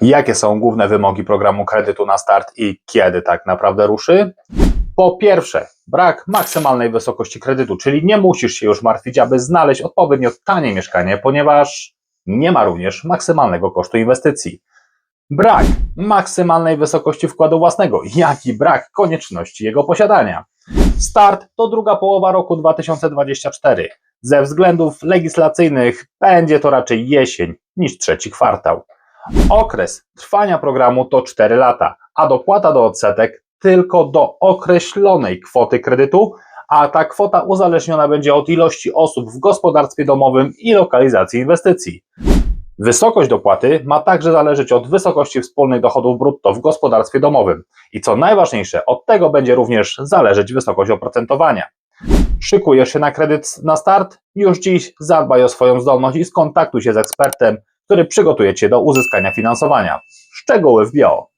Jakie są główne wymogi programu kredytu na start i kiedy tak naprawdę ruszy? Po pierwsze, brak maksymalnej wysokości kredytu, czyli nie musisz się już martwić, aby znaleźć odpowiednio tanie mieszkanie, ponieważ nie ma również maksymalnego kosztu inwestycji. Brak maksymalnej wysokości wkładu własnego, jak i brak konieczności jego posiadania. Start to druga połowa roku 2024. Ze względów legislacyjnych będzie to raczej jesień niż trzeci kwartał. Okres trwania programu to 4 lata, a dopłata do odsetek tylko do określonej kwoty kredytu, a ta kwota uzależniona będzie od ilości osób w gospodarstwie domowym i lokalizacji inwestycji. Wysokość dopłaty ma także zależeć od wysokości wspólnych dochodów brutto w gospodarstwie domowym i co najważniejsze, od tego będzie również zależeć wysokość oprocentowania. Szykujesz się na kredyt na start? Już dziś zadbaj o swoją zdolność i skontaktuj się z ekspertem, który przygotuje Cię do uzyskania finansowania. Szczegóły w bio.